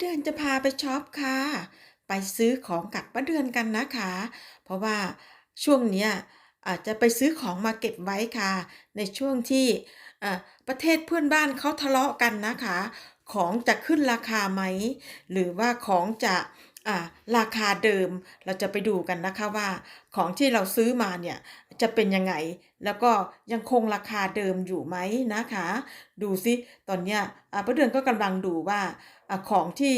เดือนจะพาไปช็อปค่ะ ไปซื้อของกับป้าเดือนกันนะคะ เพราะว่าช่วงเนี้ยอาจจะไปซื้อของมาเก็บไว้ค่ะ ในช่วงที่ประเทศเพื่อนบ้านเขาทะเลาะกันนะคะ ของจะขึ้นราคาไหม หรือว่าของจะราคาเดิมเราจะไปดูกันนะคะว่าของที่เราซื้อมาเนี่ย จะเป็นยังไง แล้วก็ยังคงราคาเดิมอยู่ไหมนะคะ ดูซิตอนเนี้ยป้าเดือนก็กำลังดูว่าอ่าของที่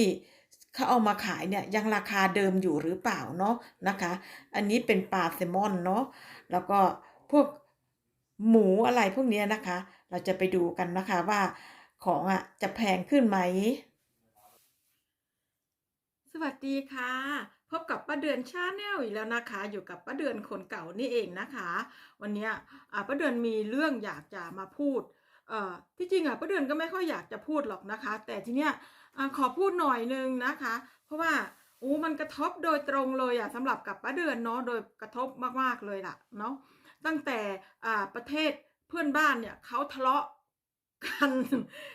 เขาเอามาขายเนี่ยยังราคาเดิมอยู่หรือเปล่าเนาะนะคะ อันนี้เป็นปลาแซลมอนเนาะแล้วก็พวกหมูอะไรพวกเนี้ยนะคะ เราจะไปดูกันนะคะว่าของอะจะแพงขึ้นไหม สวัสดีค่ะ พบกับป้าเดือนชาแนลอีกแล้วนะคะ อยู่กับป้าเดือนคนเก่านี่เองนะคะ วันนี้ป้าเดือนมีเรื่องอยากจะมาพูดที่จริงอะป้าเดือนก็ไม่ค่อยอยากจะพูดหรอกนะคะ แต่ทีเนี้ยอขอพูดหน่อยนึงนะคะ เพราะว่าโอ้มันกระทบโดยตรงเลยอะสำหรับกับป้าเดือนเนาะโดยกระทบมากๆเลยล่ะเนาะตั้งแต่ประเทศเพื่อนบ้านเนี่ยเขาทะเลาะ กัน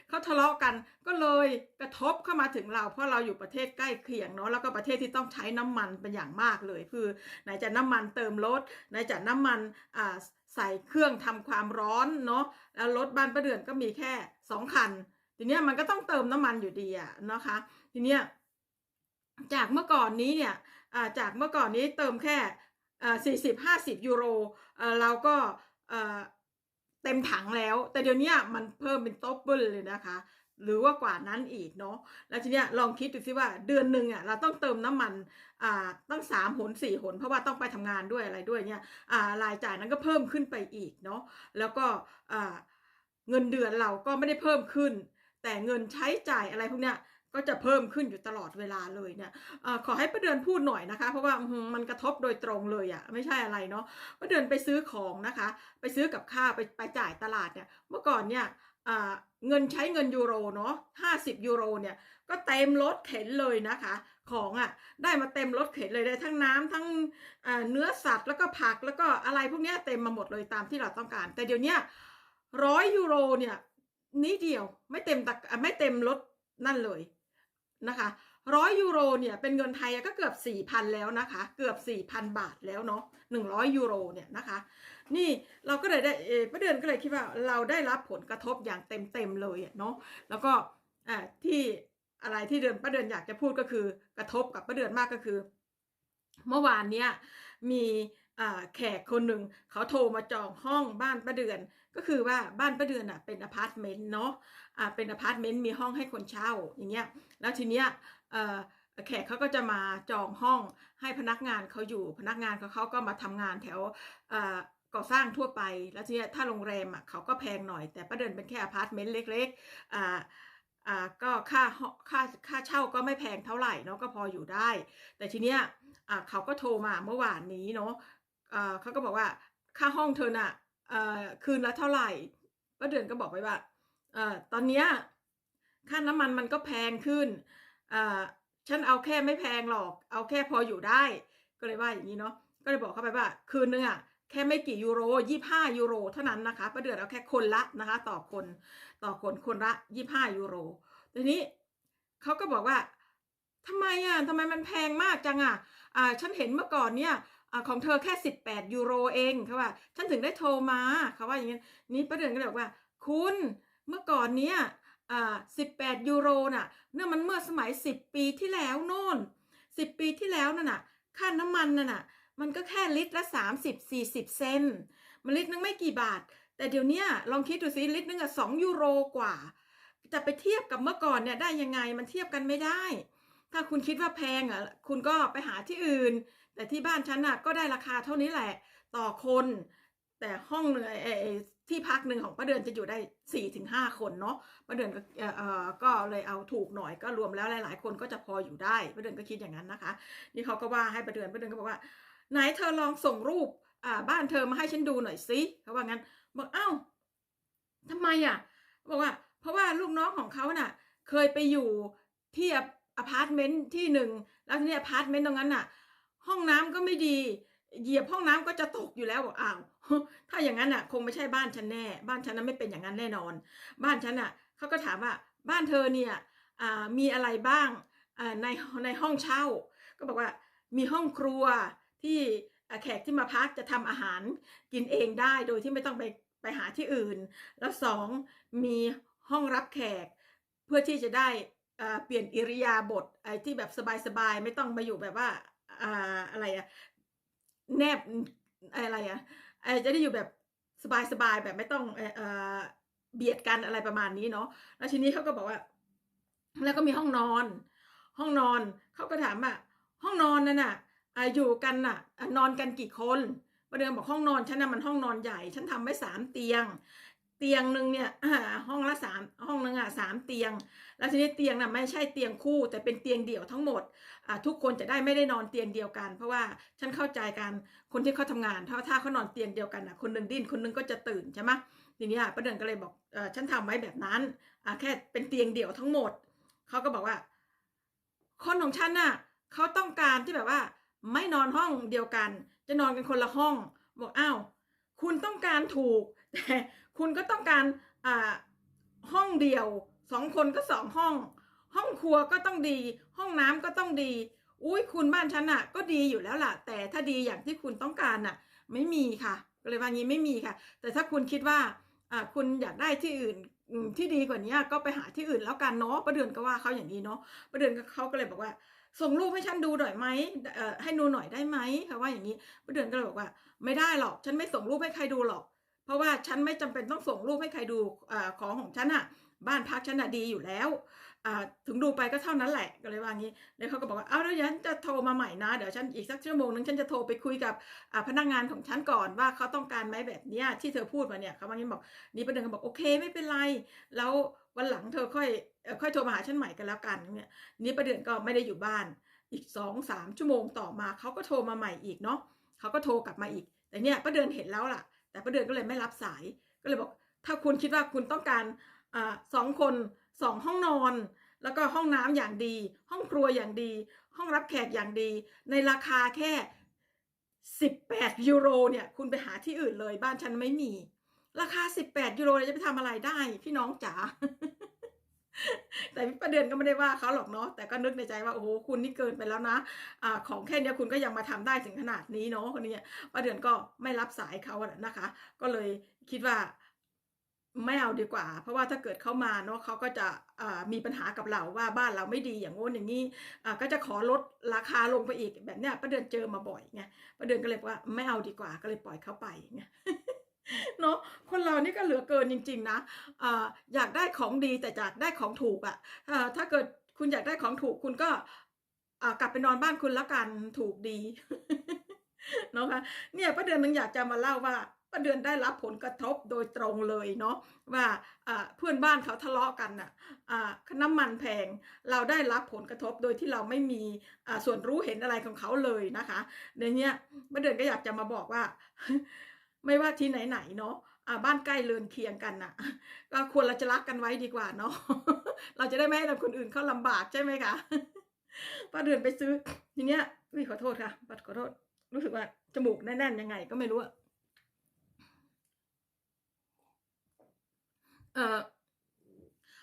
เขาทะเลาะกันก็เลยกระทบเข้ามาถึงเรา เพราะเราอยู่ประเทศใกล้เคียงเนาะแล้วก็ประเทศที่ต้องใช้น้ำมันเป็นอย่างมากเลย คือไหนจะน้ำมันเติมรถไหนจะน้ำมันอ่าใส่เครื่องทำความร้อนเนาะแล้วรถบ้านประเดือนก็มีแค่สองคัน ทีเนี้ยมันก็ต้องเติมน้ำมันอยู่ดีอะนะคะ ทีเนี้ยจากเมื่อก่อนนี้เนี่ยจากเมื่อก่อนนี้เติมแค่สี่สิบห้าสิบยูโรเราก็ เต็มถังแล้ว แต่เดี๋ยวนี้มันเพิ่มเป็นโต๊ะเบิลเลยนะคะ หรือว่ากว่านั้นอีกเนาะแล้วทีเนี้ยลองคิดดูสิว่าเดือนหนึ่งอะเราต้องเติมน้ำมันอ่าตั้งสามหนสี่หน เพราะว่าต้องไปทำงานด้วยอะไรด้วยเนี่ยอ่ารายจ่ายนั้นก็เพิ่มขึ้นไปอีกเนาะแล้วก็อ่าเงินเดือนเราก็ไม่ได้เพิ่มขึ้น แต่เงินใช้จ่ายอะไรพวกเนี้ย ก็จะเพิ่มขึ้นอยู่ตลอดเวลาเลยเนี่ยอขอให้ประเดือนพูดหน่อยนะคะ เพราะว่ามันกระทบโดยตรงเลยอะไม่ใช่อะไรเนาะประเดือนไปซื้อของนะคะ ไปซื้อกับข้าวไปไปจ่ายตลาดเนี่ย เมื่อก่อนเนี่ยเงินใช้เงินยูโรเนาะห้าสิบยูโรเนี่ยก็เต็มรถเข็นเลยนะคะ ของอะ่ะได้มาเต็มรถเข็นเลยได้ทั้งน้ำทั้งเนื้อสัตว์แล้วก็ผักแล้วก็อะไรพวกนี้เต็มมาหมดเลยตามที่เราต้องการ แต่เดี๋ยวนี้ร้อยยูโรเนี่ยนิดเดียวไม่เต็มตะอะไม่เต็มรถนั่นเลย นะคะร้อยยูโรเนี่ยเป็นเงินไทยก็เกือบสี่พันแล้วนะคะ เกือบสี่พันบาทแล้วเนาะหนึ่งร้อยยูโรเนี่ยนะคะ นี่เราก็เลยได้ประเดือนก็เลยคิดว่าเราได้รับผลกระทบอย่างเต็มเต็มๆเลยเนาะแล้วก็ที่อะไรที่เดือนประเดือนอยากจะพูดก็คือกระทบกับประเดือนมากก็คือ เมื่อวานเนี้ยมีแขกคนหนึ่งเขาโทรมาจองห้องบ้านประเดือน ก็คือว่าบ้านประเดือนอะเป็นอพาร์ตเมนต์เนาะอ่าเป็นอพาร์ตเมนต์มีห้องให้คนเช่าอย่างเงี้ยแล้วทีเนี้ยเอ่อแขกเขาก็จะมาจองห้องให้พนักงานเขาอยู่พนักงานเขาเขาก็มาทำงานแถวก่อสร้างทั่วไป แล้วทีเนี้ยถ้าโรงแรมอะเขาก็แพงหน่อย แต่ประเดินเป็นแค่อพาร์ตเมนต์เล็กๆอ่าอ่าก็ค่าค่าค่าเช่าก็ไม่แพงเท่าไหร่เนาะก็พออยู่ได้ แต่ทีเนี้ยอ่าเขาก็โทรมาเมื่อวานนี้เนาะอ่าเขาก็บอกว่าค่าห้องเธอน่ะ คืนละเท่าไหร่ประเดินก็บอกไปว่าอตอนเนี้ยค่าน้ำมันมันก็แพงขึ้นอฉันเอาแค่ไม่แพงหรอก เอาแค่พออยู่ได้ ก็เลยว่าอย่างนี้เนาะก็เลยบอกเข้าไปว่า คืนนึงอะแค่ไม่กี่ยูโรยี่ห้ายูโรเท่านั้นนะคะประเดือนเอาแค่คนละนะคะ ต่อคนต่อคนคนละยี่ห้ายูโรทีนี้เขาก็บอกว่าทำไมอะทำไมมันแพงมากจังอะอ่าฉันเห็นเมื่อก่อนเนี่ย อของเธอแค่สิบแปดยูโรเองเขาว่า ฉันถึงได้โทรมาเขาว่าอย่างนี้นี่ประเดือนก็เลยบอกว่า คุณเมื่อก่อนเนี้ยอ่าสิบแปดยูโรน่ะเนี่ยมันเมื่อสมัยสิบปีที่แล้วโน่นสิบปีที่แล้วนั่นน่ะค่าน้ำมันน่ะน่ะมันก็แค่ลิตรละสามสิบสี่สิบเซนมันลิตรนึงไม่กี่บาท แต่เดี๋ยวนี้ลองคิดดูสิลิตรนึงอะสองยูโรกว่า จะไปเทียบกับเมื่อก่อนเนี่ยได้ยังไงมันเทียบกันไม่ได้ ถ้าคุณคิดว่าแพงอะคุณก็ไปหาที่อื่น แต่ที่บ้านฉันอะก็ได้ราคาเท่านี้แหละ ต่อคน แต่ห้องหนึ่งไอ้อที่พักหนึ่งของป้าเดือนจะอยู่ได้สี่ถึงห้าคนเนาะป้าเดือนก็เอ่อก็เลยเอาถูกหน่อยก็รวมแล้วหลาย ๆ คนก็จะพออยู่ได้ป้าเดือนก็คิดอย่างนั้นนะคะ นี่เขาก็ว่าให้ป้าเดือนป้าเดือนก็บอกว่า ไหนเธอลองส่งรูปอ่าบ้านเธอมาให้ฉันดูหน่อยสิเขาว่างั้นบอกเอ้าทำไมอะบอกว่า เพราะว่าลูกน้องของเขาน่ะ เคยไปอยู่ที่อพาร์ตเมนต์ที่หนึ่งแล้วทีนี้อพาร์ตเมนต์ตรงนั้นน่ะ ห้องน้ำก็ไม่ดี เหยียบห้องน้ำก็จะตกอยู่แล้วบอกอ้าวถ้าอย่างนั้นน่ะ คงไม่ใช่บ้านฉันแน่ บ้านฉันนั้นไม่เป็นอย่างนั้นแน่นอน บ้านฉันน่ะเขาก็ถามว่าบ้านเธอเนี่ยมีอะไรบ้างในในห้องเช่า ก็บอกว่ามีห้องครัวที่แขกที่มาพักจะทำอาหารกินเองได้โดยที่ไม่ต้องไปไปหาที่อื่น แล้วสองมีห้องรับแขกเพื่อที่จะได้เปลี่ยนอิริยาบถไอ้ที่แบบสบายๆ ไม่ต้องมาอยู่แบบว่า อ่าอะไรอะแนบอะไรอะไอจะได้อยู่แบบสบายๆแบบไม่ต้องเอ่อเบียดกันอะไรประมาณนี้เนาะแล้วทีนี้เขาก็บอกว่า แล้วก็มีห้องนอน ห้องนอนเขาก็ถามว่าห้องนอนนั่นน่ะอยู่กันน่ะอ่านอนกันกี่คนประเดิมบอกห้องนอนฉันน่ะมันห้องนอนใหญ่ ฉันทำไว้สามเตียง เตียงหนึ่งเนี่ยห้องละสามห้องนึงอะสามเตียง แล้วทีนี้เตียงน่ะไม่ใช่เตียงคู่ แต่เป็นเตียงเดี่ยวทั้งหมดทุกคนจะได้ไม่ได้นอนเตียงเดียวกัน เพราะว่าฉันเข้าใจกันคนที่เขาทำงานถ้าถ้าเขานอนเตียงเดียวกันอะคนหนึ่งดิ้นคนหนึงก็จะตื่นใช่ไหมทีนี้อะประเดินก็เลยบอกฉันทำไว้แบบนั้นแค่เป็นเตียงเดี่ยวทั้งหมดเขาก็บอกว่า คนของฉันน่ะเขาต้องการที่แบบว่า ไม่นอนห้องเดียวกัน จะนอนกันคนละห้องบอกอ้าวคุณต้องการถูกแต่ การห้องเดียวสองคนก็สองห้อง ห้องครัวก็ต้องดี ห้องน้ำก็ต้องดี อุ้ยคุณบ้านฉันน่ะก็ดีอยู่แล้วล่ะ แต่ถ้าดีอย่างที่คุณต้องการน่ะ ไม่มีค่ะก็เลยว่างี้ไม่มีค่ะ แต่ถ้าคุณคิดว่าคุณอยากได้ที่อื่นที่ดีกว่านี้ก็ไปหาที่อื่นแล้วกันเนาะประเดือนก็ว่าเขาอย่างนี้เนาะประเดือนเขาก็เลยบอกว่า ส่งรูปให้ฉันดูหน่อยไหมให้ดูหน่อยได้ไหมเขาว่าอย่างนี้ประเดือนก็เลยบอกว่า ไม่ได้หรอกฉันไม่ส่งรูปให้ใครดูหรอก เพราะว่าฉันไม่จำเป็นต้องส่งรูปให้ใครดูอของของฉันอะบ้านพักฉันอะดีอยู่แล้วถึงดูไปก็เท่านั้นแหละก็เลยว่างี้แล้วเขาก็บอกว่าเอาแล้วฉันจะโทรมาใหม่นะ เดี๋ยวฉันอีกสักชั่วโมงนึงฉันจะโทรไปคุยกับพนักงานของฉันก่อนว่าเขาต้องการไหมแบบเนี้ยที่เธอพูดมาเนี่ยเขาว่างี้บอกนี่ประเด็นเขาบอกโอเคไม่เป็นไร แล้ววันหลังเธอค่อยค่อยโทรมาหาฉันใหม่กันแล้วกันเนี่ยนี่ประเด็นก็ไม่ได้อยู่บ้านอีกสองสามชั่วโมงต่อมาเขาก็โทรมาใหม่อีกเนาะเขาก็โทรกลับมาอีก แต่เนี่ยป้าเดือนเห็นแล้วล่ะ แต่ป้าเดือนก็เลยไม่รับสายก็เลยบอก ถ้าคุณคิดว่าคุณต้องการอสองคนสองห้องนอน แล้วก็ห้องน้ำอย่างดี ห้องครัวอย่างดี ห้องรับแขกอย่างดี ในราคาแค่สิบแปดยูโรเนี่ยคุณไปหาที่อื่นเลยบ้านฉันไม่มี ราคาสิบแปดยูโรเนี่ยจะไปทำอะไรได้ พี่น้องจ๋า แต่ประเด็นก็ไม่ได้ว่าเขาหรอกเนาะแต่ก็นึกในใจว่าโอ้โหคุณนี่เกินไปแล้วนะอ่าของแค่นี้คุณก็ยังมาทำได้ถึงขนาดนี้เนาะคนนี้ประเด็นก็ไม่รับสายเขาอะนะคะ ก็เลยคิดว่าไม่เอาดีกว่า เพราะว่าถ้าเกิดเขามาเนาะเขาก็จะมีปัญหากับเราว่าบ้านเราไม่ดีอย่างโน้นอย่างนี้ก็จะขอลดราคาลงไปอีกแบบเนี้ยประเด็นเจอมาบ่อยไงประเด็นก็เลยบอกว่าไม่เอาดีกว่าก็เลยปล่อยเขาไปไง เนาะคนเรานี่ก็เหลือเกินจริง ๆ นะออยากได้ของดีแต่อยากได้ของถูกอะ่ะถ้าเกิดคุณอยากได้ของถูกคุณก็กลับไปนอนบ้านคุณแล้วกันถูกดีเนาะคะเนี่ยประเดือนนึงอยากจะมาเล่าว่าประเดือนได้รับผลกระทบโดยตรงเลยเนาะว่าเพื่อนบ้านเขาทะเลาะกันน่ะอ่าน้ำมันแพงเราได้รับผลกระทบโดยที่เราไม่มีส่วนรู้เห็นอะไรของเขาเลยนะคะในเนี้ยประเดือนก็อยากจะมาบอกว่า ไม่ว่าที่ไหนๆเนาะอ่าบ้านใกล้เรือนเคียงกันน่ะ ก็ควรเราจะรักกันไว้ดีกว่าเนาะเราจะได้ไม่ให้คนอื่นเขาลำบากใช่ไหมคะป้าเดือนไปซื้อทีเนี้ยอุ้ยขอโทษค่ะป้าขอโทษ รู้สึกว่าจมูกแน่นๆยังไง ก็ไม่รู้อะเออ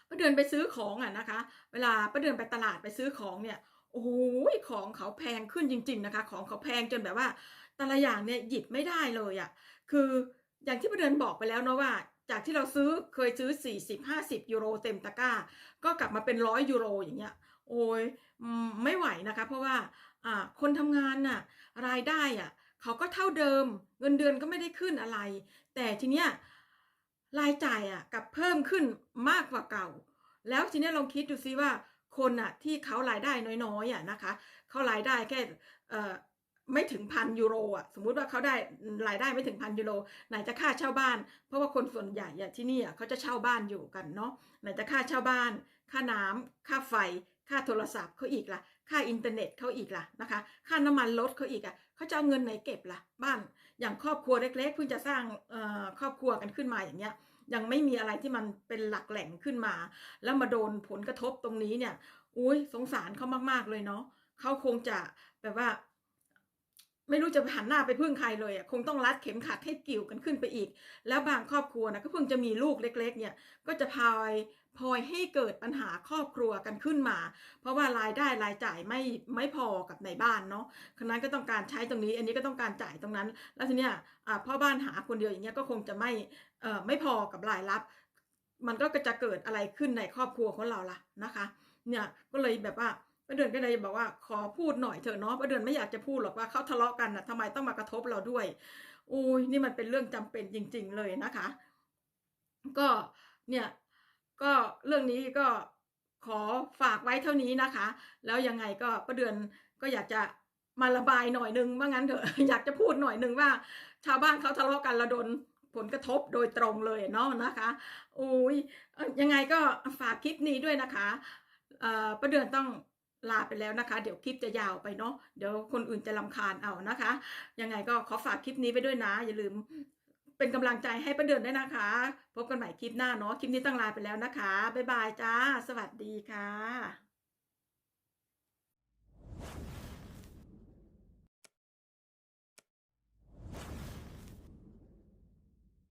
ป้าเดือนไปซื้อของอะนะคะ เวลาป้าเดือนไปตลาดไปซื้อของเนี่ยโอ้โหของเขาแพงขึ้นจริง ๆนะคะ ของเขาแพงจนแบบว่า แต่ละอย่างเนี่ยหยิบไม่ได้เลยอะ่ะคืออย่างที่ประเดินบอกไปแล้วเนาะว่า จากที่เราซื้อเคยซื้อ 40 50 ยูโรเต็มตะกร้า ก็กลับมาเป็นร้อยยูโรอย่างเงี้ยโอ้ยไม่ไหวนะคะเพราะว่าอ่าคนทำงานน่ะรายได้อะเขาก็เท่าเดิมเงินเดือนก็ไม่ได้ขึ้นอะไร แต่ทีเนี้ยรายจ่ายอะกลับเพิ่มขึ้นมากกว่าเก่า แล้วทีเนี้ยลองคิดดูซิว่าคนอะที่เขารายได้น้อยๆอะนะคะเขารายได้แค่เอ่อ ไม่ถึงพันยูโรอะสมมุติว่าเขาได้รายได้ไม่ถึงพันยูโรไหนจะค่าเช่าบ้าน เพราะว่าคนส่วนใหญ่ที่นี่อะเขาจะเช่าบ้านอยู่กันเนาะไหนจะค่าเช่าบ้าน ค่าน้ำค่าไฟ ค่าโทรศัพท์เขาอีกล่ะ ค่าอินเทอร์เน็ตเขาอีกล่ะนะคะ ค่าน้ำมันรถเขาอีกอะเขาจะเอาเงินไหนเก็บล่ะ บ้านอย่างครอบครัวเล็กๆเพิ่งจะสร้างครอบครัวกันขึ้นมาอย่างเงี้ยยังไม่มีอะไรที่มันเป็นหลักแหล่งขึ้นมา แล้วมาโดนผลกระทบตรงนี้เนี่ย อุ้ยสงสารเขามากๆเลยเนาะเขาคงจะแบบว่า ไม่รู้จะหันหน้าไปพึ่งใครเลยอะคงต้องรัดเข็มขัดให้กิ่วกันขึ้นไปอีก แล้วบางครอบครัวนะก็เพิ่งจะมีลูกเล็ก ๆ เนี่ยก็จะพลอยพลอยให้เกิดปัญหาครอบครัวกันขึ้นมา เพราะว่ารายได้รายจ่ายไม่ไม่พอกับในบ้านเนาะคนั้นก็ต้องการใช้ตรงนี้ อันนี้ก็ต้องการจ่ายตรงนั้น แล้วทีเนี้ยอ่าพ่อบ้านหาคนเดียวอย่างเงี้ยก็คงจะไม่เออไม่พอกับรายรับ มันก็จะเกิดอะไรขึ้นในครอบครัวของเราล่ะนะคะ เนี่ยก็เลยแบบว่า ป้าเดือนก็เลยบอกว่าขอพูดหน่อยเถอะเนาะป้าเดือนไม่อยากจะพูดหรอกว่าเขาทะเลาะกันนะทำไมต้องมากระทบเราด้วยอุ้ยนี่มันเป็นเรื่องจำเป็นจริง ๆ เลยนะคะ ก็เนี่ยก็เรื่องนี้ก็ขอฝากไว้เท่านี้นะคะ แล้วยังไงก็ป้าเดือนก็อยากจะมาระบายหน่อยนึงว่างั้นเถอะอยากจะพูดหน่อยนึงว่า ชาวบ้านเขาทะเลาะกันราโดนผลกระทบโดยตรงเลยเนาะนะคะอุ้ยยังไงก็ฝากคลิปนี้ด้วยนะคะป้าเดือนต้อง ลาไปแล้วนะคะ เดี๋ยวคลิปจะยาวไปเนาะเดี๋ยวคนอื่นจะลำคาญเอานะคะ ยังไงก็ขอฝากคลิปนี้ไปด้วยนะ อย่าลืมเป็นกำลังใจให้ประเดือนด้วยนะคะ พบกันใหม่คลิปหน้าเนาะคลิปนี้ต้องลาไปแล้วนะคะ บ๊ายบายจ้า สวัสดีค่ะ